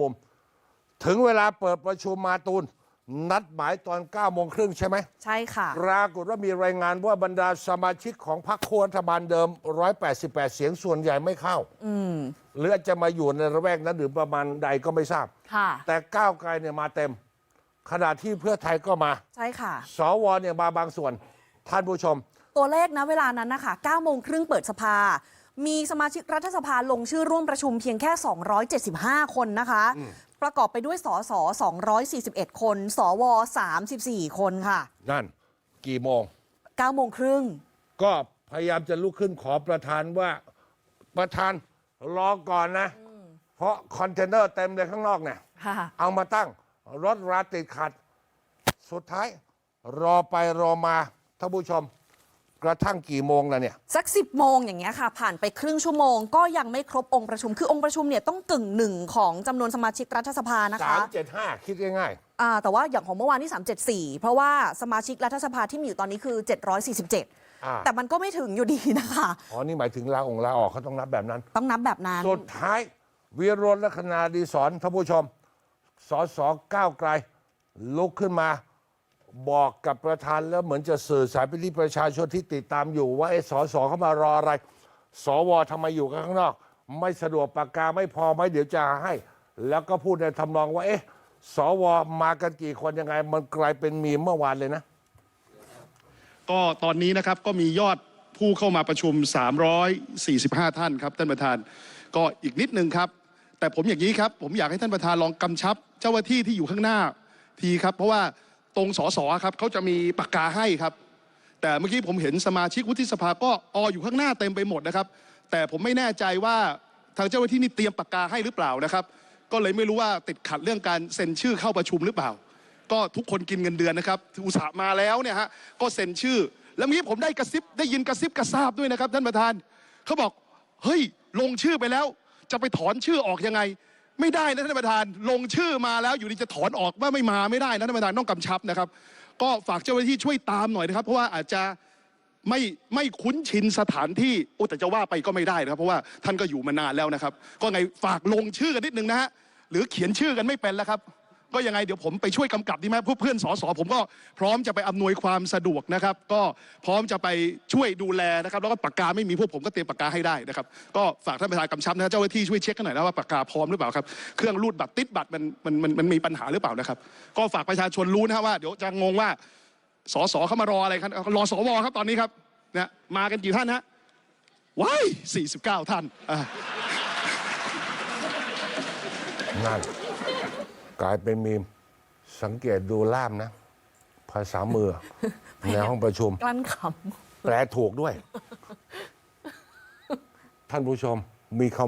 มุม ถึงเวลาเปิดประชุมมาตูน นัดหมายตอน9โมงครึ่งใช่ไหมใช่ค่ะ ปรากฏว่ามีรายงานว่าบรรดาสมาชิกของพรรคโครัฐบาลเดิม 188 เสียงส่วนใหญ่ไม่เข้า อืม หรืออาจจะมาอยู่ในระแวกนั้นหรือประมาณใดก็ไม่ทราบ ค่ะ แต่ก้าวไกลเนี่ยมาเต็ม ขณะที่เพื่อไทยก็มา ใช่ค่ะ สวเนี่ยมาบางส่วน ท่านผู้ชม ตัวเลขนะเวลานั้นนะคะ9โมงครึ่งเปิดสภา มีสมาชิกรัฐสภาลงชื่อร่วมประชุมเพียงแค่ 275 คนนะคะ ประกอบไปด้วยสส241 คน สว 34 คนค่ะ นั่น กี่โมง 9 โมงครึ่ง ก็พยายามจะลุกขึ้นขอประธานว่าประธานรอก่อนนะ เพราะคอนเทนเนอร์เต็มเลยข้างนอกเนี่ยค่ะ เอามาตั้งรถราติดขัด สุดท้ายรอไปรอมาท่านผู้ชม กระทั่งกี่โมงแล้วเนี่ย สัก 10 โมงอย่างเงี้ยค่ะ ผ่านไปครึ่งชั่วโมงก็ยังไม่ครบองค์ประชุม คือองค์ประชุมเนี่ยต้องกึ่งหนึ่งของจำนวนสมาชิกรัฐสภานะคะ 375 คิดง่ายอ่าแต่ว่าอย่างของเมื่อวานที่ 374 เพราะว่าสมาชิกรัฐสภาที่มีอยู่ตอนนี้คือ747อ่าแต่มันก็ไม่ถึงอยู่ดีนะคะๆอ๋อ นี่หมายถึงลาองค์ลาออกเขาต้องนับแบบนั้น ต้องนับแบบนั้น สุดท้ายวีโรจน์ลัคนาดีสอนท่านผู้ชมสสก้าวไกล ลุกขึ้นมา บอกกับประธานแล้วเหมือนจะสื่อสารไปที่ประชาชนที่ติดตามอยู่ว่าไอ้สสเขามารออะไร สวทำไมอยู่กันข้างนอก ไม่สะดวกปากกาไม่พอไหมเดี๋ยวจะให้ แล้วก็พูดในทำนองว่า เอ๊ะ สวมากันกี่คนยังไง มันกลายเป็นมีเมื่อวานเลยนะ ก็ตอนนี้นะครับก็มียอดผู้เข้ามาประชุม 345 ท่านครับท่านประธาน ก็อีกนิดนึงครับ แต่ผมอย่างนี้ครับ ผมอยากให้ท่านประธานลองกำชับ เจ้าหน้าที่ที่อยู่ข้างหน้าทีครับ เพราะว่า ตรงสสครับเขาจะมีปากกาให้ครับ แต่เมื่อกี้ผมเห็นสมาชิกวุฒิสภาก็ออยู่ข้างหน้าเต็มไปหมดนะครับ แต่ผมไม่แน่ใจว่าทางเจ้าหน้าที่นี่เตรียมปากกาให้หรือเปล่านะครับ ก็เลยไม่รู้ว่าติดขัดเรื่องการเซ็นชื่อเข้าประชุมหรือเปล่า ก็ทุกคนกินเงินเดือนนะครับอุตส่าห์มาแล้วเนี่ยฮะก็เซ็นชื่อ แล้วเมื่อกี้ผมได้กระซิบได้ยินกระซิบกระซาบด้วยนะครับท่านประธานเขาบอกเฮ้ยลงชื่อไปแล้ว จะไปถอนชื่อออกยังไง ไม่ได้นะท่านประธานลงชื่อมาแล้วอยู่ดีจะถอนออกว่าไม่มาไม่ได้นะท่านประธานต้องกำชับนะครับ ก็ฝากเจ้าหน้าที่ช่วยตามหน่อยนะครับ เพราะว่าอาจจะไม่ไม่คุ้นชินสถานที่โอ้แต่จะว่าไปก็ไม่ได้นะครับ เพราะว่าท่านก็อยู่มานานแล้วนะครับ ก็ไงฝากลงชื่อกันนิดนึงนะฮะหรือเขียนชื่อกันไม่เป็นแล้วครับ ก็ยังไงเดี๋ยวผมไปช่วยกำกับดีไหมเพื่อนๆสสผมก็พร้อมจะไปอำนวยความสะดวกนะครับ ก็พร้อมจะไปช่วยดูแลนะครับ แล้วก็ปากกาไม่มีพวกผมก็เตรียมปากกาให้ได้นะครับ ก็ฝากท่านประธานกำชับนะเจ้าหน้าที่ช่วยเช็คกันหน่อยนะว่าปากกาพร้อมหรือเปล่าครับเครื่องรูดบัตรติดบัตรมันมันมันมันมีปัญหาหรือเปล่านะครับ ก็ฝากประชาชนรู้นะว่าเดี๋ยวจะงงว่าสสเขามารออะไรครับรอสวครับตอนนี้ครับนะมากันกี่ท่านฮะว้าย49 ท่านอ่านั่น กลายเป็นมีมสังเกตดูล่ามนะ ภาษามือ ในห้องประชุม กลั้นขแปลถูกด้วย ท่านผู้ชมมีคำ